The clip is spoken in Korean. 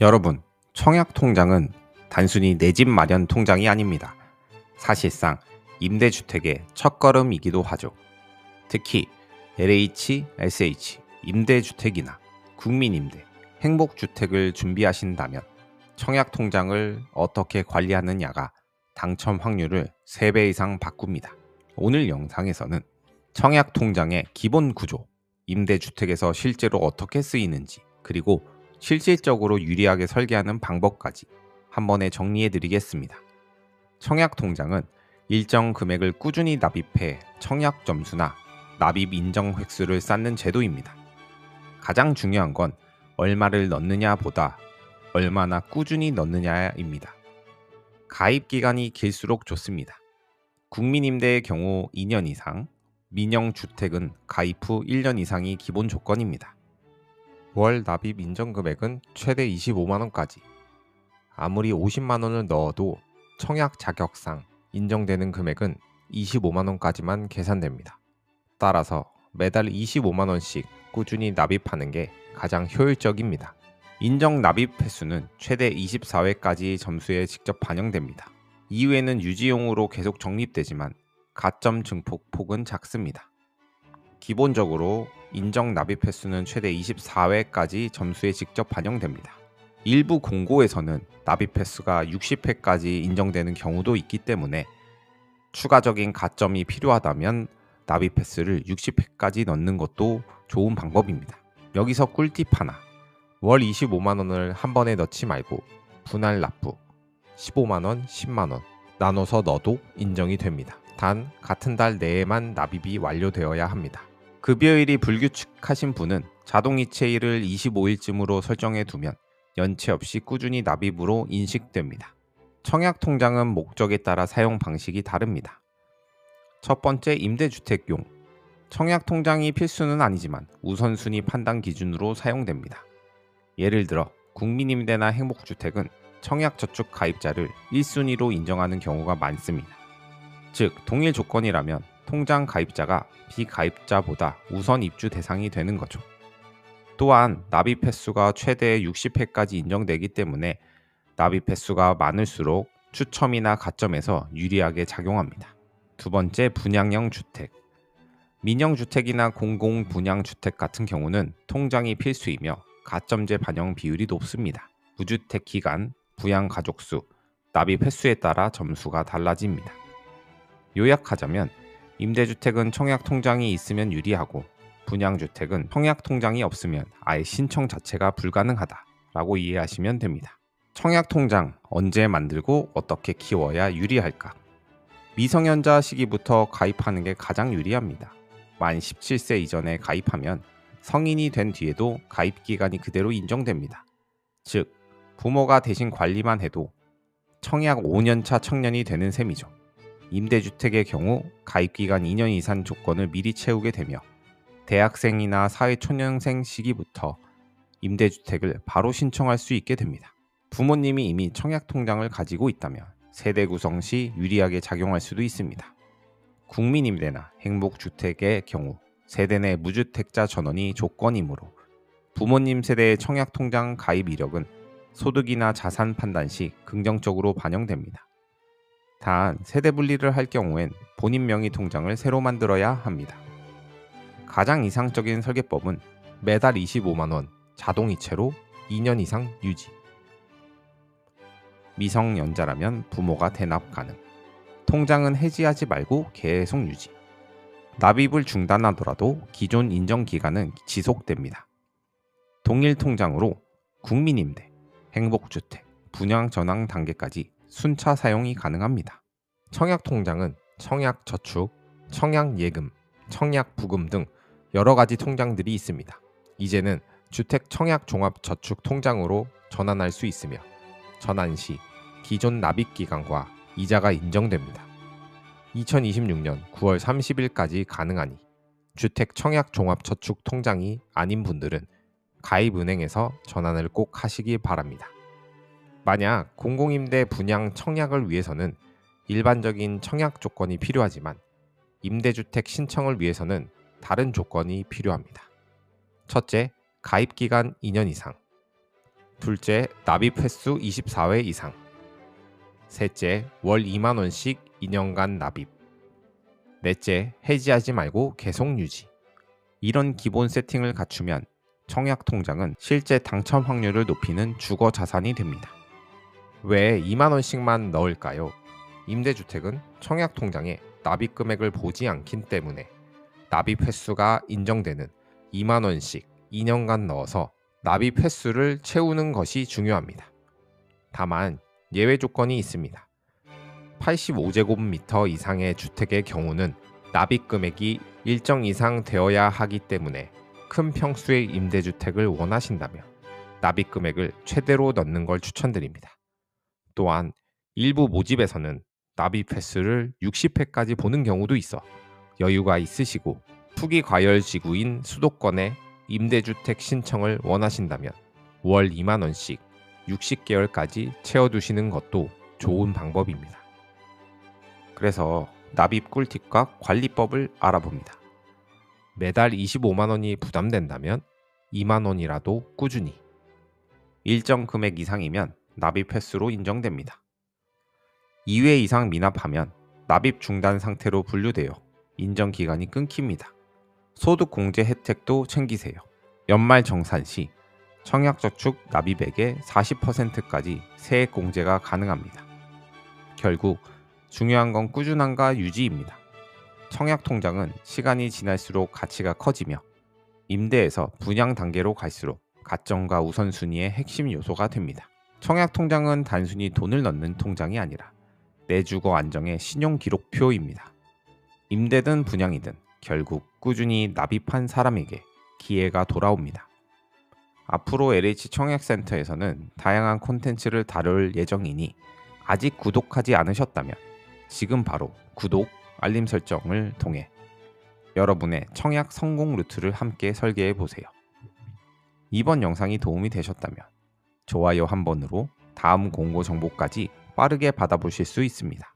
여러분, 청약 통장은 단순히 내 집 마련 통장이 아닙니다. 사실상 임대주택의 첫걸음이기도 하죠. 특히 LH, SH, 임대주택이나 국민임대, 행복주택을 준비하신다면 청약 통장을 어떻게 관리하느냐가 당첨 확률을 3배 이상 바꿉니다. 오늘 영상에서는 청약 통장의 기본 구조, 임대주택에서 실제로 어떻게 쓰이는지, 그리고 실질적으로 유리하게 설계하는 방법까지 한 번에 정리해 드리겠습니다. 청약 통장은 일정 금액을 꾸준히 납입해 청약 점수나 납입 인정 획수를 쌓는 제도입니다. 가장 중요한 건 얼마를 넣느냐 보다 얼마나 꾸준히 넣느냐입니다. 가입 기간이 길수록 좋습니다. 국민임대의 경우 2년 이상, 민영 주택은 가입 후 1년 이상이 기본 조건입니다. 월 납입 인정 금액은 최대 25만 원까지. 아무리 50만 원을 넣어도 청약 자격상 인정되는 금액은 25만 원까지만 계산됩니다. 따라서 매달 25만 원씩 꾸준히 납입하는 게 가장 효율적입니다. 인정 납입 횟수는 최대 24회까지 점수에 직접 반영됩니다. 이후에는 유지용으로 계속 적립되지만 가점 증폭 폭은 작습니다. 기본적으로 인정 납입 횟수는 최대 24회까지 점수에 직접 반영됩니다. 일부 공고에서는 납입 횟수가 60회까지 인정되는 경우도 있기 때문에 추가적인 가점이 필요하다면 납입 횟수를 60회까지 넣는 것도 좋은 방법입니다. 여기서 꿀팁 하나. 월 25만 원을 한 번에 넣지 말고 분할 납부 15만 원, 10만 원 나눠서 넣어도 인정이 됩니다. 단 같은 달 내에만 납입이 완료되어야 합니다. 급여일이 불규칙하신 분은 자동이체일을 25일쯤으로 설정해 두면 연체 없이 꾸준히 납입으로 인식됩니다. 청약 통장은 목적에 따라 사용 방식이 다릅니다. 첫 번째 임대주택용 청약 통장이 필수는 아니지만 우선순위 판단 기준으로 사용됩니다. 예를 들어 국민임대나 행복주택은 청약저축 가입자를 1순위로 인정하는 경우가 많습니다. 즉 동일 조건이라면 통장 가입자가 비가입자보다 우선 입주 대상이 되는 거죠. 또한 납입 횟수가 최대 60회까지 인정되기 때문에 납입 횟수가 많을수록 추첨이나 가점에서 유리하게 작용합니다. 두 번째 분양형 주택. 민영 주택이나 공공 분양 주택 같은 경우는 통장이 필수이며 가점제 반영 비율이 높습니다. 무주택 기간, 부양 가족 수, 납입 횟수에 따라 점수가 달라집니다. 요약하자면 임대주택은 청약 통장이 있으면 유리하고 분양주택은 청약 통장이 없으면 아예 신청 자체가 불가능하다 라고 이해하시면 됩니다. 청약 통장 언제 만들고 어떻게 키워야 유리할까? 미성년자 시기부터 가입하는 게 가장 유리합니다. 만 17세 이전에 가입하면 성인이 된 뒤에도 가입 기간이 그대로 인정됩니다. 즉, 부모가 대신 관리만 해도 청약 5년차 청년이 되는 셈이죠. 임대주택의 경우 가입기간 2년 이상 조건을 미리 채우게 되며 대학생이나 사회초년생 시기부터 임대주택을 바로 신청할 수 있게 됩니다. 부모님이 이미 청약통장을 가지고 있다면 세대 구성 시 유리하게 작용할 수도 있습니다. 국민임대나 행복주택의 경우 세대 내 무주택자 전원이 조건이므로 부모님 세대의 청약통장 가입 이력은 소득이나 자산 판단 시 긍정적으로 반영됩니다. 단 세대 분리를 할 경우엔 본인 명의 통장을 새로 만들어야 합니다. 가장 이상적인 설계법은 매달 25만 원 자동 이체로 2년 이상 유지. 미성년자라면 부모가 대납 가능. 통장은 해지하지 말고 계속 유지. 납입을 중단하더라도 기존 인정 기간은 지속됩니다. 동일 통장으로 국민임대, 행복주택, 분양 전환 단계까지 순차 사용이 가능합니다. 청약 통장은 청약 저축, 청약 예금, 청약 부금 등 여러 가지 통장들이 있습니다. 이제는 주택 청약 종합 저축 통장으로 전환할 수 있으며 전환 시 기존 납입 기간과 이자가 인정됩니다. 2026년 9월 30일까지 가능하니 주택 청약 종합 저축 통장이 아닌 분들은 가입은행에서 전환을 꼭 하시기 바랍니다. 만약 공공임대 분양 청약을 위해서는 일반적인 청약 조건이 필요하지만 임대주택 신청을 위해서는 다른 조건이 필요합니다. 첫째, 가입기간 2년 이상. 둘째, 납입 횟수 24회 이상. 셋째, 월 2만 원씩 2년간 납입. 넷째, 해지하지 말고 계속 유지. 이런 기본 세팅을 갖추면 청약 통장은 실제 당첨 확률을 높이는 주거 자산이 됩니다. 왜 2만 원씩만 넣을까요? 임대주택은 청약 통장에 납입 금액을 보지 않기 때문에 납입 횟수가 인정되는 2만 원씩 2년간 넣어서 납입 횟수를 채우는 것이 중요합니다. 다만 예외 조건이 있습니다. 85제곱미터 이상의 주택의 경우는 납입 금액이 일정 이상 되어야 하기 때문에 큰 평수의 임대주택을 원하신다면 납입 금액을 최대로 넣는 걸 추천드립니다. 또한 일부 모집에서는 납입 횟수를 60회까지 보는 경우도 있어 여유가 있으시고 투기 과열 지구인 수도권에 임대주택 신청을 원하신다면 월 2만 원씩 60개월까지 채워두시는 것도 좋은 방법입니다. 그래서 납입 꿀팁과 관리법을 알아봅니다. 매달 25만 원이 부담된다면 2만 원이라도 꾸준히 일정 금액 이상이면 납입 횟수로 인정됩니다. 2회 이상 미납하면 납입 중단 상태로 분류되어 인정 기간이 끊깁니다. 소득 공제 혜택도 챙기세요. 연말 정산 시 청약저축 납입액의 40%까지 세액 공제가 가능합니다. 결국 중요한 건 꾸준함과 유지입니다. 청약 통장은 시간이 지날수록 가치가 커지며 임대에서 분양 단계로 갈수록 가점과 우선순위의 핵심 요소가 됩니다. 청약 통장은 단순히 돈을 넣는 통장이 아니라 내 주거 안정의 신용 기록표입니다. 임대든 분양이든 결국 꾸준히 납입한 사람에게 기회가 돌아옵니다. 앞으로 LH 청약센터에서는 다양한 콘텐츠를 다룰 예정이니 아직 구독하지 않으셨다면 지금 바로 구독, 알림 설정을 통해 여러분의 청약 성공 루트를 함께 설계해 보세요. 이번 영상이 도움이 되셨다면 좋아요 한 번으로 다음 공고 정보까지 빠르게 받아보실 수 있습니다.